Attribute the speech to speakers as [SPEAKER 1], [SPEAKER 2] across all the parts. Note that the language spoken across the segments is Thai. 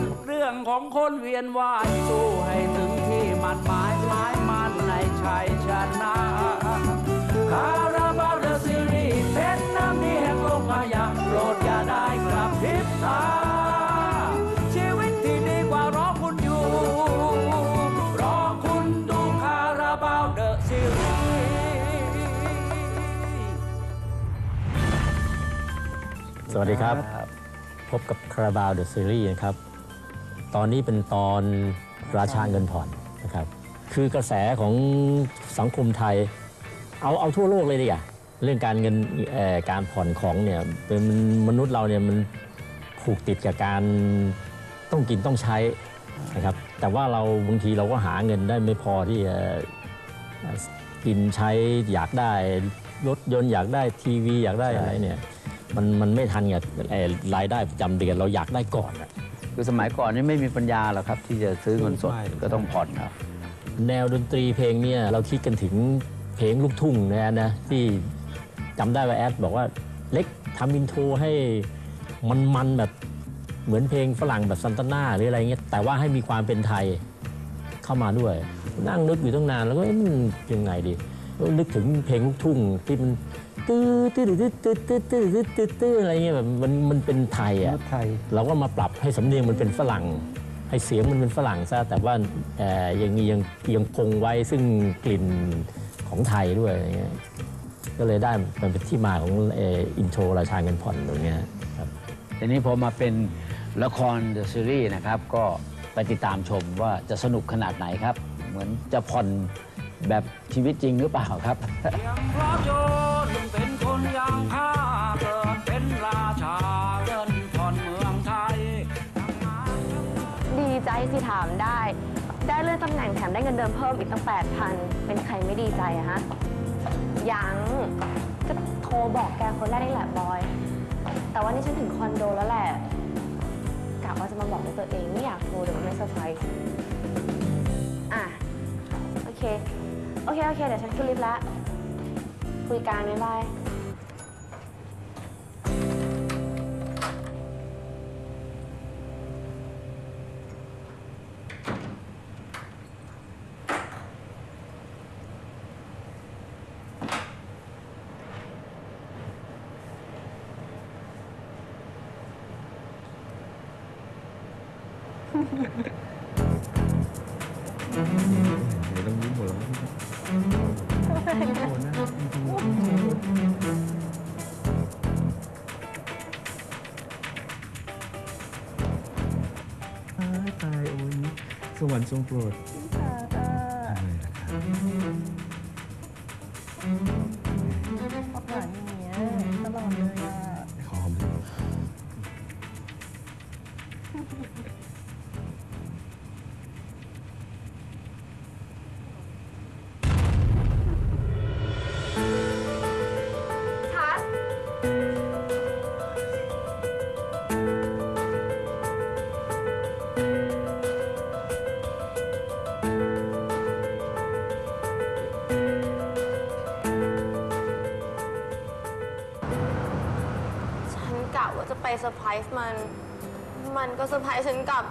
[SPEAKER 1] นเรื่องของคนเวียนว่ายสู้ให้ถึงที่มันหมายหมายมันในชัยชนะคาราบาวเดอะซีรีส์เป็นน้ำดีแห่งโลกมายาโปรดอย่าได้กลับพริบตาชีวิตที่ดีกว่ารอคุณอยู่ รอคุณดูคาราบาวเดอะซีรีส์
[SPEAKER 2] สวัสดีครับ พบกับคาราบาวเดอะซีรีส์นะครับ ตอนนี้เป็นตอนราชาเงินผ่อนนะครับคือกระแสของสังคมไทย เอาเอาทั่วโลกเลยดีอะเรื่องการเงินการผ่อนของเนี่ยเป็นมนุษย์เราเนี่ยมันผูกติดกับการต้องกินต้องใช้นะครับแต่ว่าเราบางทีเราก็หาเงินได้ไม่พอที่จะกินใช้อยากได้รถยนต์อยากได้ทีวีอยากได้อะไรเนี่ยมันมันไม่ทันกับเอ่อรายได้ประจำเดือนเราอยากได้ก่อนอะ
[SPEAKER 3] คือสมัยก่อนนี่ไม่มีปัญญาหรอกครับ ที่จะซื้อเงินสด
[SPEAKER 2] ใช่
[SPEAKER 3] ก็ต้องผ่อนครับ
[SPEAKER 2] แนวดนตรีเพลงเนี่ยเราคิดกันถึงเพลงลูกทุ่งนะนะที่จำได้ว่าแอดบอกว่าเล็กทำอินโทรให้มันมันๆแบบเหมือนเพลงฝรั่งแบบซันตาน่าหรืออะไรเงี้ยแต่ว่าให้มีความเป็นไทยเข้ามาด้วย นั่งนึกอยู่ตั้งนานแล้วก็เอ๊ะมันยังไงดีก็นึกถึงเพลงลูกทุ่งที่มัน ตื้อตื้อตื้อตื้อตื้อตื้อตื้อตื้อตื้ออะไรเงี้ยแบบมันมันเป็นไทยอะ
[SPEAKER 3] ไทย
[SPEAKER 2] เราก็มาปรับให้สำเนียงมันเป็นฝรั่ง ให้เสียงมันเป็นฝรั่งซะแต่ว่าเอ่อยังยังยังคงไว้ซึ่งกลิ่นของไทยด้วยอะไรเงี้ยก็เลยได้มันเป็นที่มาของเอ่อินโทรราชาเงินผ่อนตรงเนี้ยครับ
[SPEAKER 3] ทีนี้พอมาเป็นละครเดอะซีรีส์นะครับ ก็ไปติดตามชมว่าจะสนุกขนาดไหนครับ เหมือนจะผ่อนแบบชีวิตจริงหรือเปล่าครับ
[SPEAKER 1] จรเป็นคนย่างข้าเกิดเป็นราชาเงินผ่อนเมืองไทย
[SPEAKER 4] ดีใจสิถามได้ ได้เลื่อนตำแหน่งแถมได้เงินเดือนเพิ่มอีกตั้ง8,000 เป็นใครไม่ดีใจอะฮะ ยังก็โทรบอกแกคนแรกนี่แหละบอย แต่ว่านี่ฉันถึงคอนโดแล้วแหละกะว่าจะมาบอกด้วยตัวเองไม่อยากโทรเดี๋ยวมันไม่เซอร์ไพรส์อะ โอเค โอเค โอเค เดี๋ยวฉันขึ้นลิฟต์ละ คุยกันบ๊ายบาย
[SPEAKER 5] ตายตายโอ้ยสวรรค์ทรงโปรดทำไมล่ะครับ
[SPEAKER 6] หวานอย่างเงี้ยตลอดเลยอะ
[SPEAKER 5] ขอหอมด้วย
[SPEAKER 4] ไปเซอร์ไพรส์มัน มันก็เซอร์ไพรส์ฉันกลับ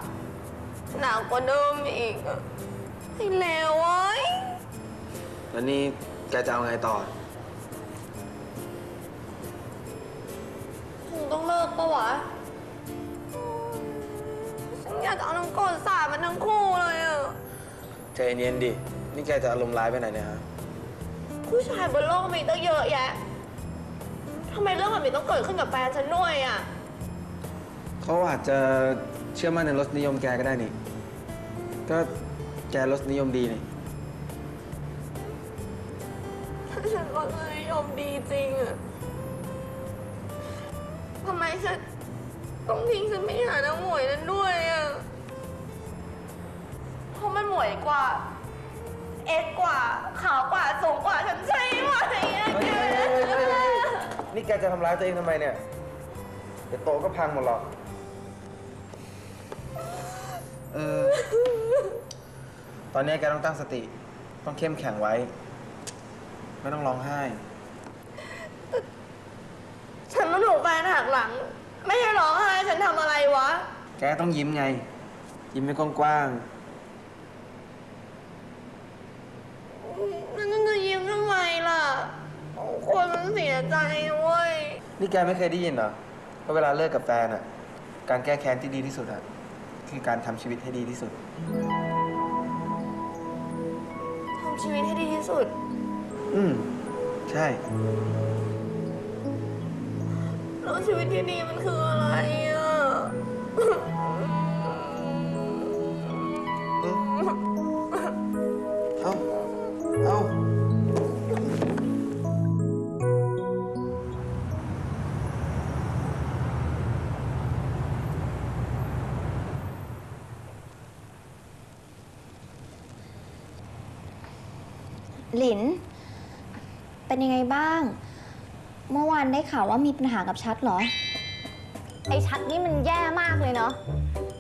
[SPEAKER 4] หนักกว่าเดิมอีกอะไอ้เลวเว้ย
[SPEAKER 7] แล้วนี่แกจะเอาไงต่อ
[SPEAKER 4] คงต้องเลิกปะวะ ฉันอยากจะเอาน้ำกรดสาดมันทั้งคู่เลยอะ
[SPEAKER 7] ใจเย็นๆดิ นี่แกจะอารมณ์ร้ายไปไหนเนี่ยฮะ
[SPEAKER 4] ผู้ชายบนโลกมีตั้งเยอะแยะ ทำไมเรื่องแบบนี้ต้องเกิดขึ้นกับแฟนฉันด้วยอะ
[SPEAKER 7] เขาอาจจะเชื่อมั่นในรสนิยมแกก็ได้นี่ ก็แกรสนิยมดีนี่
[SPEAKER 4] ฉันก็เลยยอมดีจริงอะทำไมฉันต้องทิ้งฉันไม่หานางหมวยนั้นด้วยอะ
[SPEAKER 6] วยกว่า เอ็กกว่า ขาวกว่า สูงกว่า ฉันใช่ไหมอะ
[SPEAKER 7] เฮ้ยเฮ้ยเฮ้ยเฮ้ยเฮ้ยเฮ้ยนี่แกจะทำร้ายตัวเองทำไมเนี่ยเดี๋ยวโตก็พังหมดหรอก เออ ตอนนี้แกต้องตั้งสติ ต้องเข้มแข็งไว้ ไม่ต้องร้องไห้
[SPEAKER 6] ฉันมาถูกแฟนหักหลัง ไม่ให้ร้องไห้ฉันทำอะไรวะ
[SPEAKER 7] แกต้องยิ้มไง ยิ้มให้กว้าง
[SPEAKER 6] นั่นจะยิ้มทำไมล่ะ คนมันเสียใจเว้ย
[SPEAKER 7] ๆนี่แกไม่เคยได้ยินเหรอว่าเวลาเลิกกับแฟนอะ การแก้แค้นที่ดีที่สุดอะ คือการทำชีวิตให้ดีที่สุด
[SPEAKER 6] ทำชีวิตให้ดีที่สุด
[SPEAKER 7] อืม ใช่
[SPEAKER 6] แล้วชีวิตที่ดีมันคืออะไรอะ
[SPEAKER 8] หลิน เป็นยังไงบ้าง เมื่อวานได้ข่าวว่ามีปัญหากับชัดเหรอ
[SPEAKER 4] ไอ้ชัดนี่มันแย่มากเลยเนาะ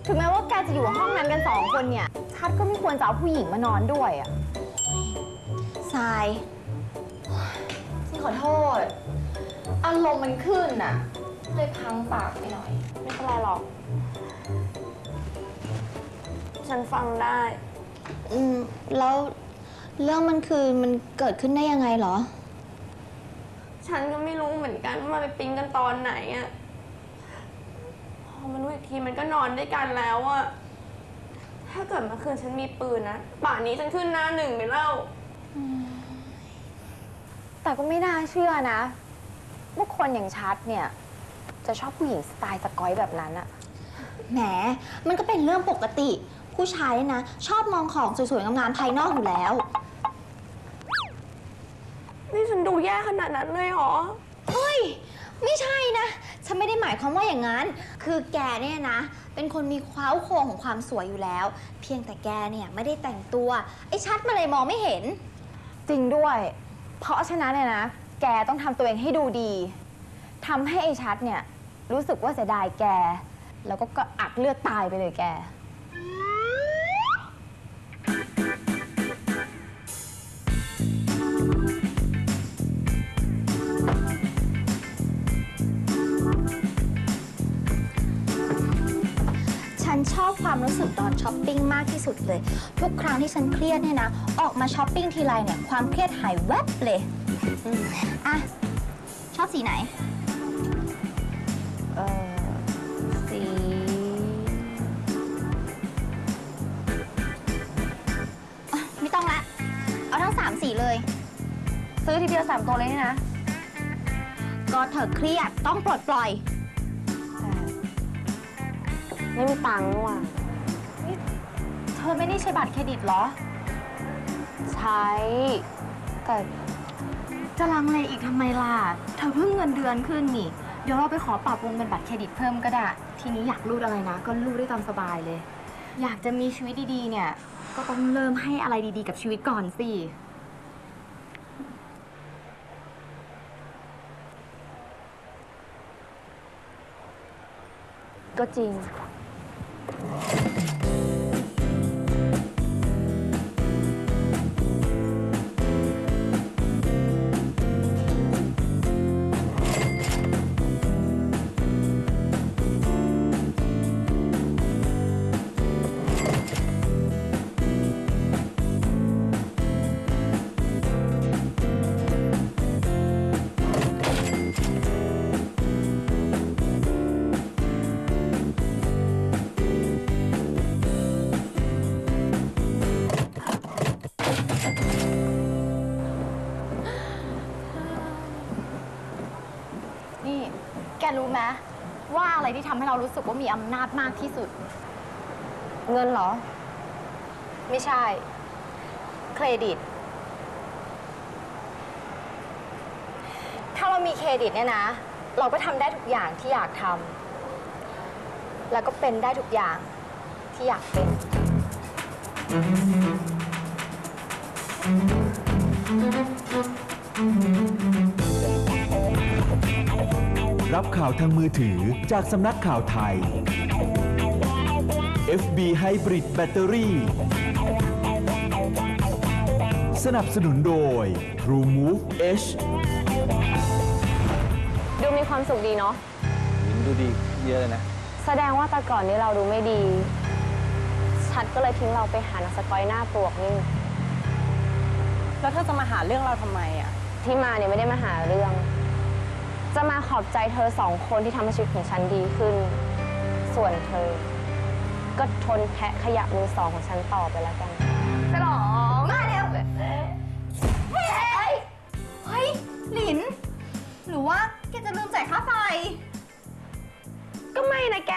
[SPEAKER 4] ถึงแม้ว่าแกจะอยู่ห้องนั้นกันสองคนเนี่ย ชัดก็ไม่ควรจะเอาผู้หญิงมานอนด้วยอะ
[SPEAKER 8] ทราย
[SPEAKER 6] พี่ขอโทษ อารมณ์มันขึ้นน่ะ เลยพังปากไปหน่อย
[SPEAKER 4] ไม่เป็นไรหรอก ฉันฟังได้
[SPEAKER 8] อืม แล้ว เรื่องมันคือมันเกิดขึ้นได้ยังไงเหรอ
[SPEAKER 6] ฉันก็ไม่รู้เหมือนกันว่ามันไปปิ๊งกันตอนไหนอะพอมันรู้อีกทีมันก็นอนด้วยกันแล้วอะถ้าเกิดเมื่อคืนฉันมีปืนนะป่านนี้ฉันขึ้นหน้าหนึ่งไปแล้ว
[SPEAKER 4] แต่ก็ไม่น่าเชื่อนะ ว่าคนอย่างชัดเนี่ย จะชอบผู้หญิงสไตล์สกอยแบบนั้นอะ
[SPEAKER 8] แหม มันก็เป็นเรื่องปกติ ผู้ชายเนี่ยนะ ชอบมองของสวยๆ งามๆภายนอกอยู่แล้ว
[SPEAKER 6] นี่ฉันดูแย่ขนาดนั้นเลยเหรอ
[SPEAKER 8] เฮ้ย ไม่ใช่นะ ฉันไม่ได้หมายความว่าอย่างนั้น คือแกเนี่ยนะ เป็นคนมีคว้าวโครงของความสวยอยู่แล้ว เพียงแต่แกเนี่ยไม่ได้แต่งตัว ไอ้ชัดมาเลยมองไม่เห็น
[SPEAKER 4] จริงด้วย เพราะฉะนั้นเนี่ยนะ แกต้องทำตัวเองให้ดูดีทำให้ไอ้ชัดเนี่ยรู้สึกว่าเสียดายแก แล้วก็ก็อักเลือดตายไปเลยแก
[SPEAKER 8] ความรู้สึกตอนช้อปปิ้งมากที่สุดเลย ทุกครั้งที่ฉันเครียดเนี่ยนะ ออกมาช้อปปิ้งทีไรเนี่ยความเครียดหายแวบเลยอืมอะชอบสีไหน
[SPEAKER 4] เออสี
[SPEAKER 8] อะไม่ต้องละ เอาทั้งสามสีเลย
[SPEAKER 4] ซื้อทีเดียวสามตัวเลยนี่นะ
[SPEAKER 8] ก็เธอเครียดต้องปลดปล่อย
[SPEAKER 4] ไม่มีตังค์นี่หว่ะ
[SPEAKER 8] เธอไม่ได้ใช้บัตรเครดิตเหรอ
[SPEAKER 4] ใช้แต่
[SPEAKER 8] จะลังเลอีกทำไมล่ะ เธอเพิ่งเงินเดือนขึ้นนี่ เดี๋ยวเราไปขอปรับวงเงินบัตรเครดิตเพิ่มก็ได้ ทีนี้อยากรูดอะไรนะ ก็รูดได้ตามสบายเลย อยากจะมีชีวิตดีๆ เนี่ย ก็ต้องเริ่มให้อะไรดีๆ กับชีวิตก่อนสิ
[SPEAKER 4] ก็จริง
[SPEAKER 8] รู้ไหมว่าอะไรที่ทำให้เรารู้สึกว่ามีอำนาจมากที่สุด
[SPEAKER 4] เงินเหรอ
[SPEAKER 8] ไม่ใช่ เครดิต ถ้าเรามีเครดิตเนี่ยนะ เราก็ทำได้ทุกอย่างที่อยากทำแล้วก็เป็นได้ทุกอย่างที่อยากเป็น
[SPEAKER 9] รับข่าวทางมือถือจากสำนักข่าวไทย FB Hybrid Battery สนับสนุนโดย True Move H
[SPEAKER 4] ดูมีความสุขดีเนาะ
[SPEAKER 7] ยิ้มดูดีเยอะเลยนะ
[SPEAKER 4] แสดงว่าแต่ก่อนนี้เราดูไม่ดี ชัดก็เลยทิ้งเราไปหานักสกอยหน้าปลวกนี่
[SPEAKER 10] แล้วเธอจะมาหาเรื่องเราทำไมอะ
[SPEAKER 4] ที่มาเนี่ยไม่ได้มาหาเรื่อง จะมาขอบใจเธอสองคนที่ทำให้ชีวิตของฉันดีขึ้น ส่วนเธอ ก็ทนแพะขยะมือสองของฉันต่อไปแล้วกัน
[SPEAKER 8] ฉลองมาเร็วเฮ้ย เฮ้ย หลิน หรือว่าแกจะลืมจ่ายค่าไฟ
[SPEAKER 6] ก็ไม่นะแก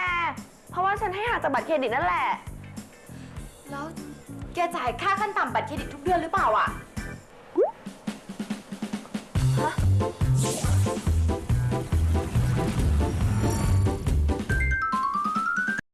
[SPEAKER 6] เพราะว่าฉันให้หักจากบัตรเครดิตนั่นแหละ
[SPEAKER 8] แล้วแกจ่ายค่าขั้นต่ำบัตรเครดิตทุกเดือนหรือเปล่าอะ